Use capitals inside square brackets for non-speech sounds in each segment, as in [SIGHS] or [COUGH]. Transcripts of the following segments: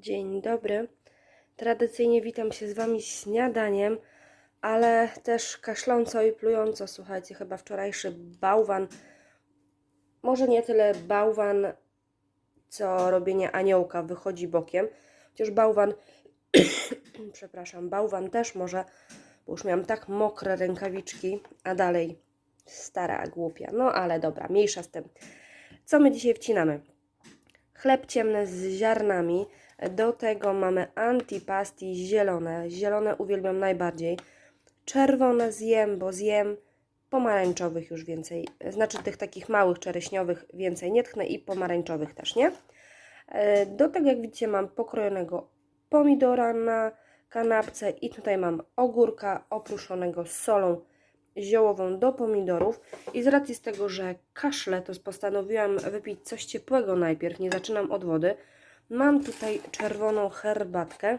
Dzień dobry. Tradycyjnie witam się z Wami śniadaniem, ale też kaszląco i plująco. Słuchajcie, chyba wczorajszy bałwan, może nie tyle bałwan, co robienie aniołka wychodzi bokiem. Chociaż bałwan, [COUGHS] przepraszam, bałwan też może, bo już miałam tak mokre rękawiczki, a dalej stara głupia. No ale dobra, mniejsza z tym. Co my dzisiaj wcinamy? Chleb ciemny z ziarnami. Do tego mamy antipasti zielone. Zielone uwielbiam najbardziej. Czerwone zjem, bo zjem pomarańczowych już więcej. Znaczy tych takich małych czereśniowych więcej nie tchnę i pomarańczowych też, nie? E, Do tego, jak widzicie, mam pokrojonego pomidora na kanapce i tutaj mam ogórka opruszonego solą ziołową do pomidorów i z racji z tego, że kaszle, to postanowiłam wypić coś ciepłego najpierw, nie zaczynam od wody. Mam tutaj czerwoną herbatkę.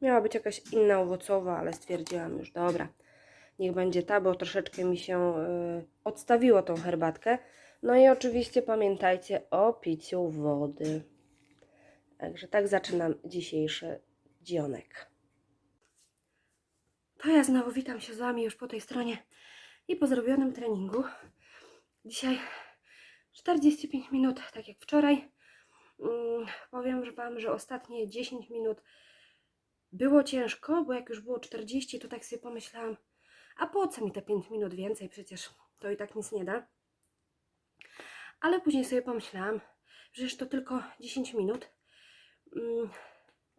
Miała być jakaś inna owocowa, ale stwierdziłam już, dobra, niech będzie ta, bo troszeczkę mi się y, odstawiło tą herbatkę. No i oczywiście pamiętajcie o piciu wody. Także tak zaczynam dzisiejszy dzionek. To ja znowu witam się z Wami już po tej stronie i po zrobionym treningu. Dzisiaj 45 minut, tak jak wczoraj. Mm, Powiem Wam, że ostatnie 10 minut było ciężko, bo jak już było 40, to tak sobie pomyślałam, a po co mi te 5 minut więcej, przecież to i tak nic nie da. Ale później sobie pomyślałam, że to tylko 10 minut, mm,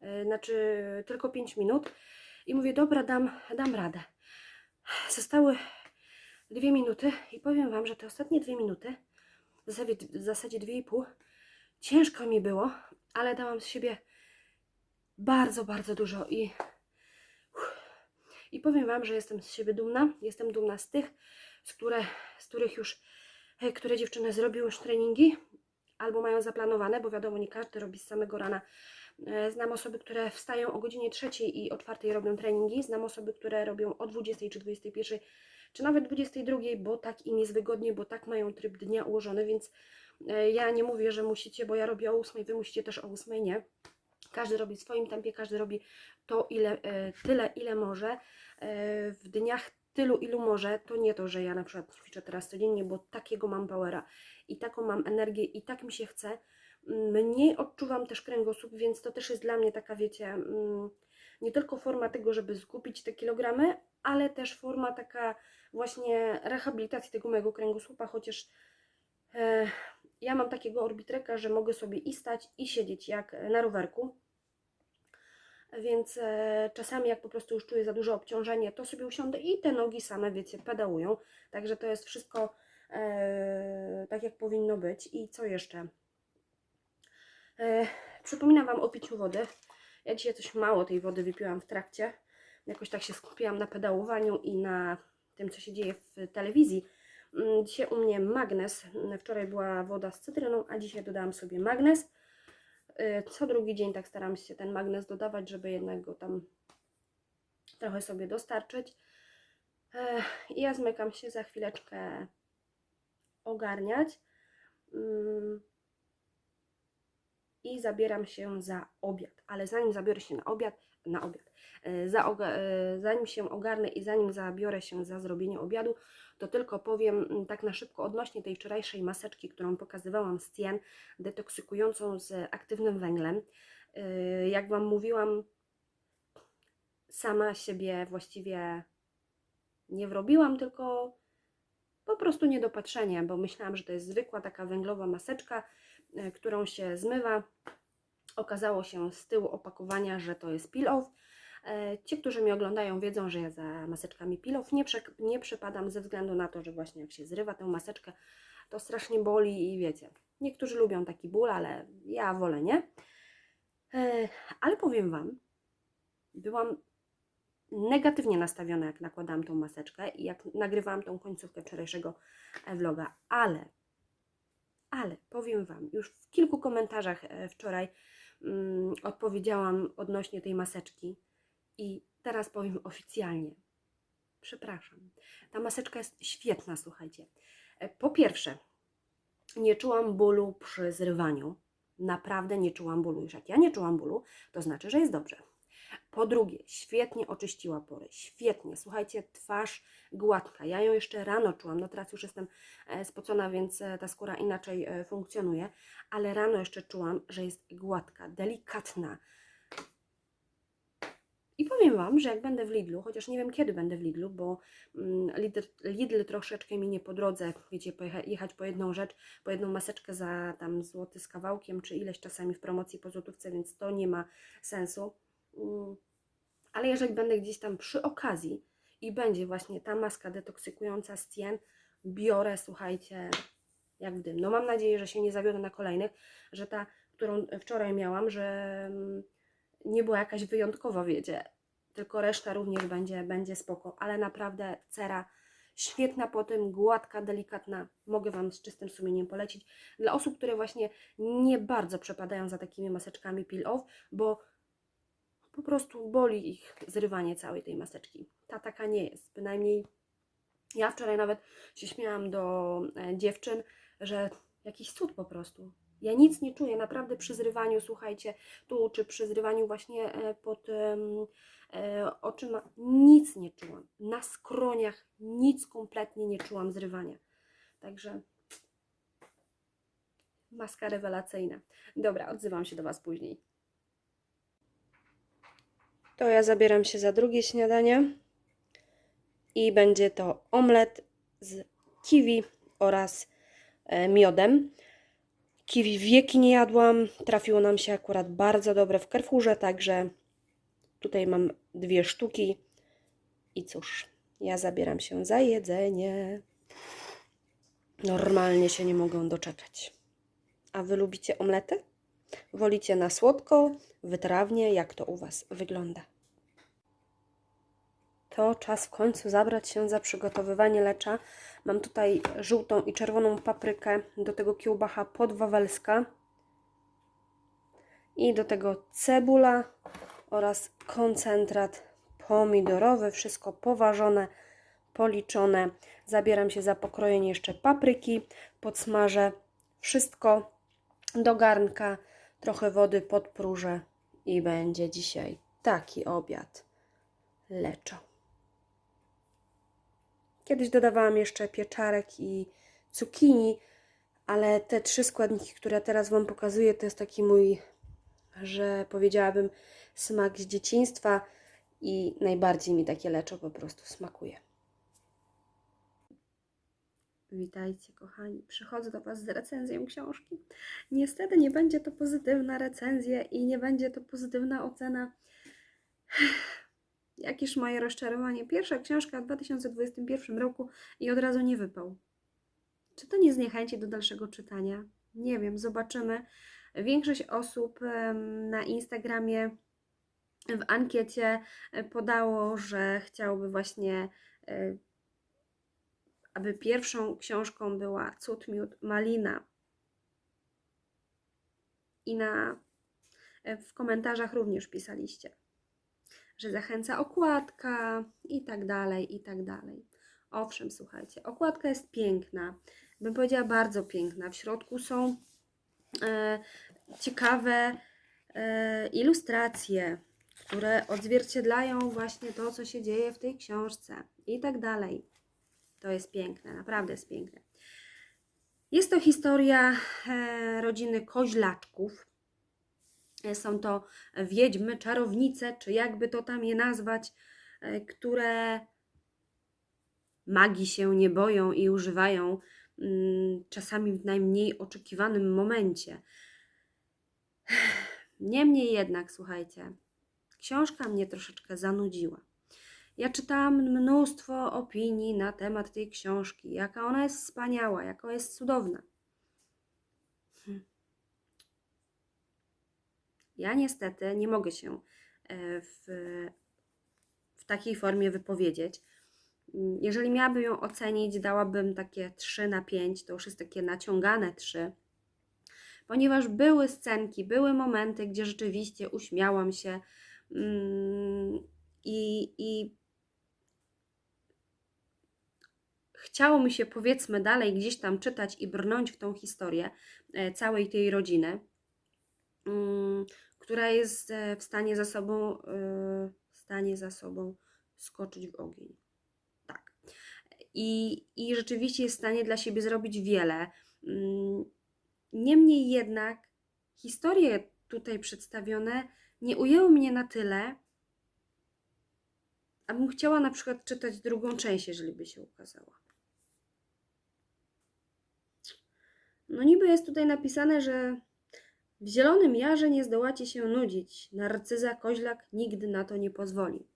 e, znaczy tylko 5 minut i mówię, dobra, dam, dam radę. Zostały dwie minuty i powiem Wam, że te ostatnie dwie minuty, w zasadzie, w zasadzie dwie i pół, ciężko mi było, ale dałam z siebie bardzo, bardzo dużo i, i powiem Wam, że jestem z siebie dumna. Jestem dumna z tych, z, które, z których już, e, które dziewczyny zrobiły już treningi albo mają zaplanowane, bo wiadomo, nie każdy robi z samego rana. E, Znam osoby, które wstają o godzinie trzeciej i o czwartej robią treningi. Znam osoby, które robią o 20 czy 21, czy nawet 22, bo tak im jest wygodnie, bo tak mają tryb dnia ułożony, więc ja nie mówię, że musicie, bo ja robię o 8, wy musicie też o 8, nie. Każdy robi w swoim tempie, każdy robi to ile, e, tyle, ile może. E, W dniach tylu, ilu może, to nie to, że ja na przykład ćwiczę teraz codziennie, bo takiego mam powera i taką mam energię i tak mi się chce. Mniej odczuwam też kręgosłup, więc to też jest dla mnie taka, wiecie, mm, nie tylko forma tego, żeby zgubić te kilogramy, ale też forma taka właśnie rehabilitacji tego mojego kręgosłupa, chociaż e, ja mam takiego orbitreka, że mogę sobie i stać, i siedzieć jak na rowerku. Więc e, czasami, jak po prostu już czuję za duże obciążenie, to sobie usiądę i te nogi same, wiecie, pedałują. Także to jest wszystko e, tak, jak powinno być. I co jeszcze? E, przypominam Wam o piciu wody. Ja dzisiaj coś mało tej wody wypiłam w trakcie. Jakoś tak się skupiłam na pedałowaniu i na tym, co się dzieje w telewizji. Mm, Dzisiaj u mnie magnes. Wczoraj była woda z cytryną, a dzisiaj dodałam sobie magnes. Y, Co drugi dzień tak staram się ten magnes dodawać, żeby jednak go tam trochę sobie dostarczyć. Ja zmykam się za chwileczkę ogarniać. Mm, I zabieram się za obiad. Ale zanim zabiorę się na obiad, na obiad, e, za, e, zanim się ogarnę i zanim zabiorę się za zrobienie obiadu, to tylko powiem mm, tak na szybko odnośnie tej wczorajszej maseczki, którą pokazywałam z Tien, detoksykującą z aktywnym węglem. E, Jak Wam mówiłam, sama siebie właściwie nie wrobiłam, tylko po prostu niedopatrzenie, bo myślałam, że to jest zwykła taka węglowa maseczka, e, którą się zmywa. Okazało się z tyłu opakowania, że to jest peel-off. E, Ci, którzy mnie oglądają, wiedzą, że ja za maseczkami peel-off nie, prze, nie przepadam ze względu na to, że właśnie jak się zrywa tę maseczkę, to strasznie boli i wiecie. Niektórzy lubią taki ból, ale ja wolę nie. E, Ale powiem Wam, byłam negatywnie nastawiona, jak nakładałam tą maseczkę i jak nagrywałam tą końcówkę wczorajszego e, vloga, ale, ale powiem Wam, już w kilku komentarzach wczoraj mm, odpowiedziałam odnośnie tej maseczki i teraz powiem oficjalnie. Przepraszam. Ta maseczka jest świetna, słuchajcie. E, Po pierwsze, nie czułam bólu przy zrywaniu. Naprawdę nie czułam bólu. Już jak ja nie czułam bólu, to znaczy, że jest dobrze. Po drugie, świetnie oczyściła pory. Świetnie. Słuchajcie, twarz gładka. Ja ją jeszcze rano czułam. No teraz już jestem e, spocona, więc e, ta skóra inaczej funkcjonuje. Ale rano jeszcze czułam, że jest gładka, delikatna. I powiem Wam, że jak będę w Lidlu, chociaż nie wiem kiedy będę w Lidlu, bo mm, Lidl, Lidl troszeczkę minie po drodze, wiecie, jechać po jedną rzecz, po jedną maseczkę za tam złoty z kawałkiem, czy ileś czasami w promocji po złotówce, więc to nie ma sensu. Mm, Ale jeżeli będę gdzieś tam przy okazji i będzie właśnie ta maska detoksykująca z Tien, biorę, słuchajcie, jak w dym. No mam nadzieję, że się nie zawiodę na kolejnych, że ta, którą wczoraj miałam, że mm, nie była jakaś wyjątkowa, wiecie, tylko reszta również będzie, będzie spoko, ale naprawdę cera świetna po tym, gładka, delikatna, mogę Wam z czystym sumieniem polecić. Dla osób, które właśnie nie bardzo przepadają za takimi maseczkami peel-off, bo po prostu boli ich zrywanie całej tej maseczki. Ta taka nie jest, bynajmniej ja wczoraj nawet się śmiałam do e, dziewczyn, że jakiś cud po prostu. Ja nic nie czuję, naprawdę przy zrywaniu, słuchajcie, tu czy przy zrywaniu właśnie e, pod e, oczyma, nic nie czułam. Na skroniach nic kompletnie nie czułam zrywania. Także maska rewelacyjna. Dobra, odzywam się do Was później. To ja zabieram się za drugie śniadanie i będzie to omlet z kiwi oraz e, miodem. Kiwi wieki nie jadłam, trafiło nam się akurat bardzo dobre w Carrefourze, także tutaj mam dwie sztuki i cóż, ja zabieram się za jedzenie. Normalnie się nie mogę doczekać. A Wy lubicie omlety? Wolicie na słodko, wytrawnie? Jak to u Was wygląda? To czas w końcu zabrać się za przygotowywanie lecza. Mam tutaj żółtą i czerwoną paprykę, do tego kiełbacha podwawelska i do tego cebula oraz koncentrat pomidorowy. Wszystko poważone, policzone. Zabieram się za pokrojenie jeszcze papryki, podsmażę wszystko do garnka, trochę wody podpróżę i będzie dzisiaj taki obiad leczo. Kiedyś dodawałam jeszcze pieczarek i cukinii, ale te trzy składniki, które teraz Wam pokazuję, to jest taki mój, że powiedziałabym, smak z dzieciństwa i najbardziej mi takie leczo po prostu smakuje. Witajcie, kochani. Przychodzę do Was z recenzją książki. Niestety nie będzie to pozytywna recenzja i nie będzie to pozytywna ocena. Jakież moje rozczarowanie. Pierwsza książka w 2021 roku i od razu nie wypał. Czy to nie zniechęci do dalszego czytania? Nie wiem, zobaczymy. Większość osób na Instagramie w ankiecie e, podało, że chciałoby właśnie, e, aby pierwszą książką była Cud Miód Malina. I na, e, w komentarzach również pisaliście że zachęca okładka i tak dalej, i tak dalej. Owszem, słuchajcie, okładka jest piękna, bym powiedziała bardzo piękna. W środku są e, ciekawe e, ilustracje, które odzwierciedlają właśnie to, co się dzieje w tej książce i tak dalej. To jest piękne, naprawdę jest piękne. Jest to historia e, rodziny koźlaczków, są to wiedźmy, czarownice, czy jakby to tam je nazwać, e, które magii się nie boją i używają mm, czasami w najmniej oczekiwanym momencie. [SIGHS] Niemniej jednak, słuchajcie, książka mnie troszeczkę zanudziła. Ja czytałam mnóstwo opinii na temat tej książki, jaka ona jest wspaniała, jaka jest cudowna. Ja niestety nie mogę się e, w, w takiej formie wypowiedzieć. Jeżeli miałabym ją ocenić, dałabym takie 3 na 5, to już jest takie naciągane 3, ponieważ były scenki, były momenty, gdzie rzeczywiście uśmiałam się mm, i, i chciało mi się powiedzmy dalej gdzieś tam czytać i brnąć w tą historię e, całej tej rodziny która jest e, w stanie za sobą, e, w stanie za sobą skoczyć w ogień. Tak. I, I rzeczywiście jest w stanie dla siebie zrobić wiele. Mm, Niemniej jednak historie tutaj przedstawione nie ujęły mnie na tyle, abym chciała na przykład czytać drugą część, jeżeli by się ukazała. No niby jest tutaj napisane, że w zielonym jarze nie zdołacie się nudzić. Narcyza Koźlak nigdy na to nie pozwoli.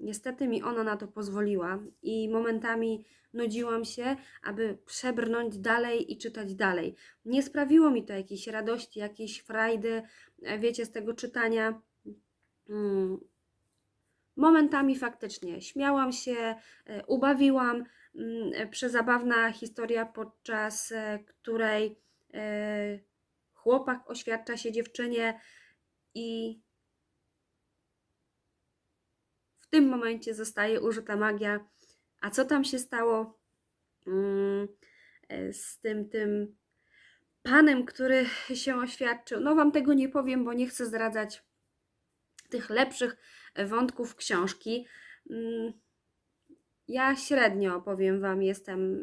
Niestety mi ona na to pozwoliła i momentami nudziłam się, aby przebrnąć dalej i czytać dalej. Nie sprawiło mi to jakiejś radości, jakiejś frajdy, e, wiecie, z tego czytania. Mm. Momentami faktycznie śmiałam się, e, ubawiłam. Mm, e, Przezabawna historia, podczas której chłopak oświadcza się dziewczynie i w tym momencie zostaje użyta magia. A co tam się stało mm, e, z tym, tym panem, który się oświadczył? No, wam tego nie powiem, bo nie chcę zdradzać tych lepszych wątków książki. Mm, Ja średnio, powiem wam, jestem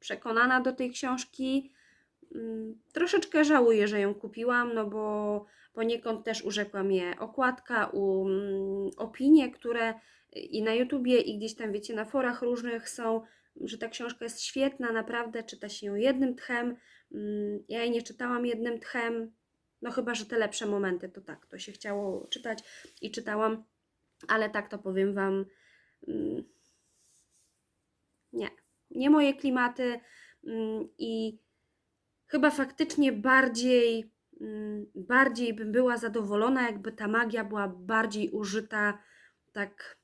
przekonana do tej książki. Mm, Troszeczkę żałuję, że ją kupiłam, no bo poniekąd też urzekła mnie okładka, u, mm, opinie, które i na YouTubie, i gdzieś tam, wiecie, na forach różnych są, że ta książka jest świetna, naprawdę czyta się ją jednym tchem. Mm, Ja jej nie czytałam jednym tchem, no chyba, że te lepsze momenty, to tak, to się chciało czytać i czytałam, ale tak to powiem Wam, mm, nie, nie moje klimaty mm, i chyba faktycznie bardziej, mm, bardziej bym była zadowolona, jakby ta magia była bardziej użyta tak.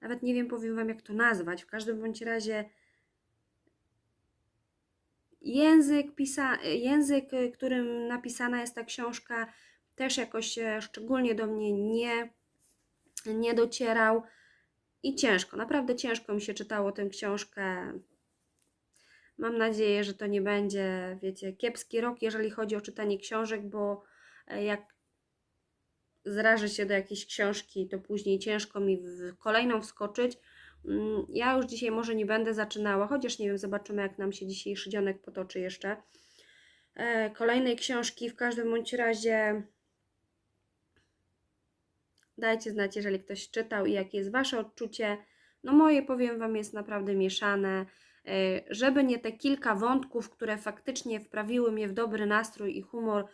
Nawet nie wiem, powiem Wam, jak to nazwać. W każdym bądź razie język, pisa, język, y, którym napisana jest ta książka, też jakoś szczególnie do mnie nie, nie docierał. I ciężko, naprawdę ciężko mi się czytało tę książkę. Mam nadzieję, że to nie będzie, wiecie, kiepski rok, jeżeli chodzi o czytanie książek, bo e, jak zrażę się do jakiejś książki, to później ciężko mi w kolejną wskoczyć. Mm, Ja już dzisiaj może nie będę zaczynała, chociaż nie wiem, zobaczymy, jak nam się dzisiejszy dzionek potoczy jeszcze. E, Kolejnej książki, w każdym bądź razie dajcie znać, jeżeli ktoś czytał i jakie jest Wasze odczucie. No moje, powiem Wam, jest naprawdę mieszane. E, Żeby nie te kilka wątków, które faktycznie wprawiły mnie w dobry nastrój i humor,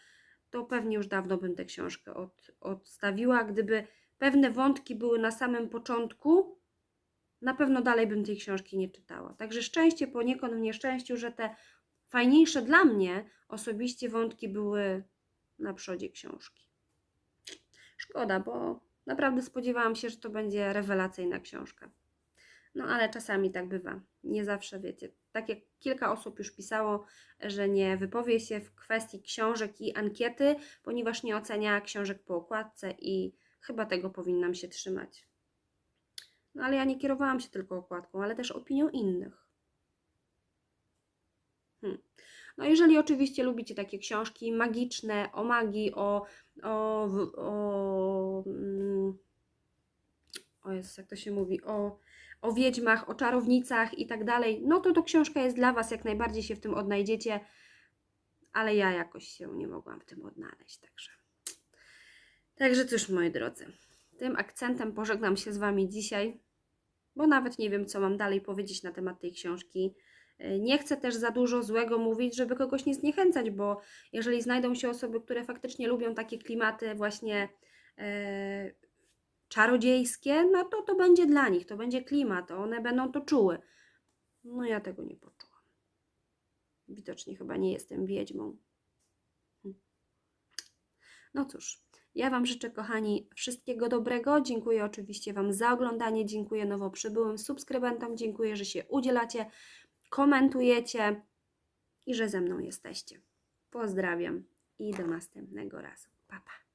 to pewnie już dawno bym tę książkę od, odstawiła. Gdyby pewne wątki były na samym początku, na pewno dalej bym tej książki nie czytała. Także szczęście poniekąd w nieszczęściu, że te fajniejsze dla mnie osobiście wątki były na przodzie książki. Szkoda, bo naprawdę spodziewałam się, że to będzie rewelacyjna książka. No ale czasami tak bywa. Nie zawsze wiecie. Tak jak kilka osób już pisało, że nie wypowie się w kwestii książek i ankiety, ponieważ nie ocenia książek po okładce i chyba tego powinnam się trzymać. No ale ja nie kierowałam się tylko okładką, ale też opinią innych. Hmm. No jeżeli oczywiście lubicie takie książki magiczne, o magii, o, o, o, mm, o Jezus, jak to się mówi, o, o wiedźmach, o czarownicach i tak dalej, no to to książka jest dla Was, jak najbardziej się w tym odnajdziecie, ale ja jakoś się nie mogłam w tym odnaleźć, także. Także cóż, moi drodzy, tym akcentem pożegnam się z Wami dzisiaj, bo nawet nie wiem, co mam dalej powiedzieć na temat tej książki. Nie chcę też za dużo złego mówić, żeby kogoś nie zniechęcać, bo jeżeli znajdą się osoby, które faktycznie lubią takie klimaty właśnie e, czarodziejskie, no to to będzie dla nich, to będzie klimat, one będą to czuły. No ja tego nie poczułam. Widocznie chyba nie jestem wiedźmą. Hm. No cóż, ja Wam życzę, kochani, wszystkiego dobrego. Dziękuję oczywiście Wam za oglądanie, dziękuję nowo przybyłym subskrybentom, dziękuję, że się udzielacie, komentujecie i że ze mną jesteście. Pozdrawiam i do następnego razu. Pa, pa.